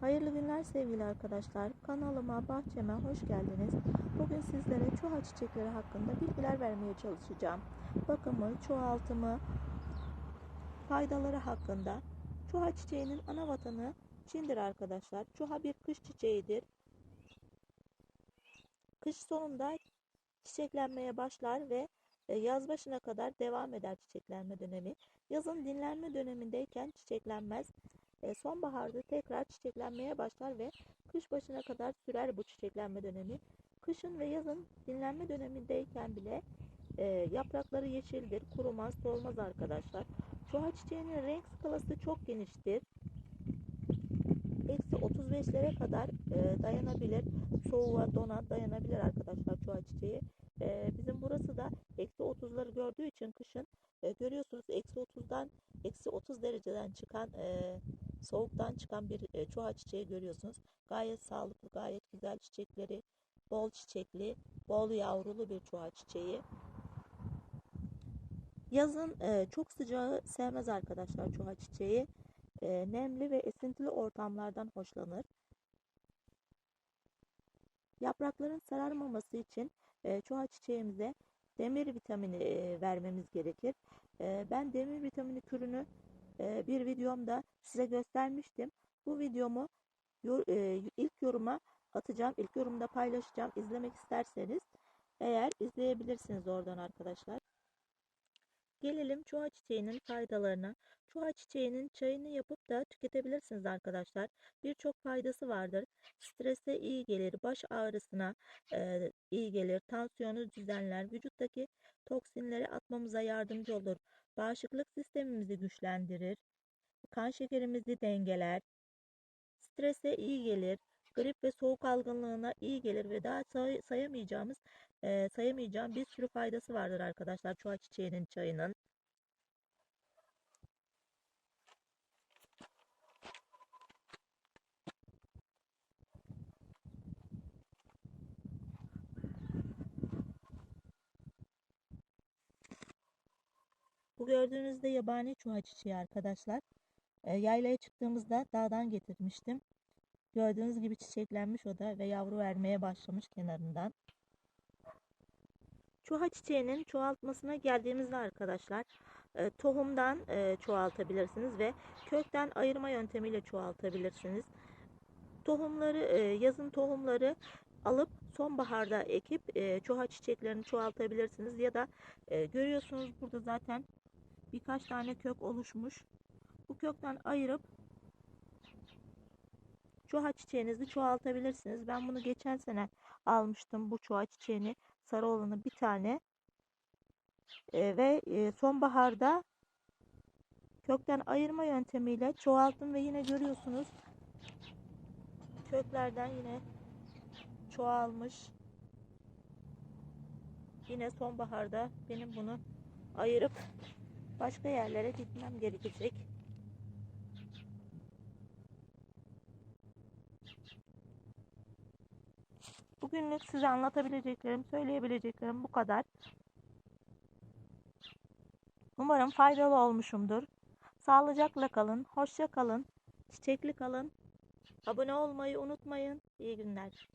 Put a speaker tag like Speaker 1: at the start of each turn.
Speaker 1: Hayırlı günler sevgili arkadaşlar. Kanalıma, bahçeme hoş geldiniz. Bugün sizlere çuha çiçekleri hakkında bilgiler vermeye çalışacağım. Bakımı, çoğaltımı, faydaları hakkında. Çuha çiçeğinin ana vatanı Çin'dir arkadaşlar. Çuha bir kış çiçeğidir. Kış sonunda çiçeklenmeye başlar ve e, yaz başına kadar devam eder çiçeklenme dönemi. Yazın dinlenme dönemindeyken çiçeklenmez. E, sonbaharda tekrar çiçeklenmeye başlar ve kış başına kadar sürer bu çiçeklenme dönemi. Kışın ve yazın dinlenme dönemindeyken bile e, yaprakları yeşildir, kurumaz, solmaz arkadaşlar. Çuha çiçeğinin renk skalası çok geniştir. Eksi 35'lere kadar e, dayanabilir. Soğuğa, dona dayanabilir arkadaşlar çuha çiçeği. Bizim burası da eksi 30'ları gördüğü için kışın görüyorsunuz eksi 30'dan eksi 30 dereceden çıkan e, soğuktan çıkan bir e, çuha çiçeği görüyorsunuz. Gayet sağlıklı, gayet güzel çiçekleri, bol çiçekli, bol yavrulu bir çuha çiçeği. Yazın e, çok sıcağı sevmez arkadaşlar çuha çiçeği. E, nemli ve esintili ortamlardan hoşlanır. Yaprakların sararmaması için e, çuha çiçeğimize demir vitamini e, vermemiz gerekir. E, ben demir vitamini kürünü e, bir videomda size göstermiştim. Bu videomu e, ilk yoruma atacağım. İlk yorumda paylaşacağım. İzlemek isterseniz eğer izleyebilirsiniz oradan arkadaşlar. Gelelim çuha çiçeğinin faydalarına. Çuha çiçeğinin çayını yapıp da tüketebilirsiniz arkadaşlar. Birçok faydası vardır. Strese iyi gelir, baş ağrısına e, iyi gelir, tansiyonu düzenler, vücuttaki toksinleri atmamıza yardımcı olur. Bağışıklık sistemimizi güçlendirir, kan şekerimizi dengeler, strese iyi gelir, grip ve soğuk algınlığına iyi gelir ve daha say sayamayacağımız e, sayamayacağım bir sürü faydası vardır arkadaşlar çuha çiçeğinin çayının. Bu gördüğünüz de yabani çuha çiçeği arkadaşlar. E, yaylaya çıktığımızda dağdan getirmiştim. Gördüğünüz gibi çiçeklenmiş o da ve yavru vermeye başlamış kenarından. Çuha çiçeğinin çoğaltmasına geldiğimizde arkadaşlar e, tohumdan e, çoğaltabilirsiniz ve kökten ayırma yöntemiyle çoğaltabilirsiniz. Tohumları e, yazın tohumları alıp sonbaharda ekip çuha çiçeklerini çoğaltabilirsiniz ya da görüyorsunuz burada zaten birkaç tane kök oluşmuş. Bu kökten ayırıp çuha çiçeğinizi çoğaltabilirsiniz. Ben bunu geçen sene almıştım bu çuha çiçeğini sarı olanı bir tane e, ve e, sonbaharda kökten ayırma yöntemiyle çoğalttım ve yine görüyorsunuz köklerden yine çoğalmış. Yine sonbaharda benim bunu ayırıp başka yerlere gitmem gerekecek. Bugünlük size anlatabileceklerim, söyleyebileceklerim bu kadar. Umarım faydalı olmuşumdur. Sağlıcakla kalın, hoşça kalın, çiçekli kalın. Abone olmayı unutmayın. İyi günler.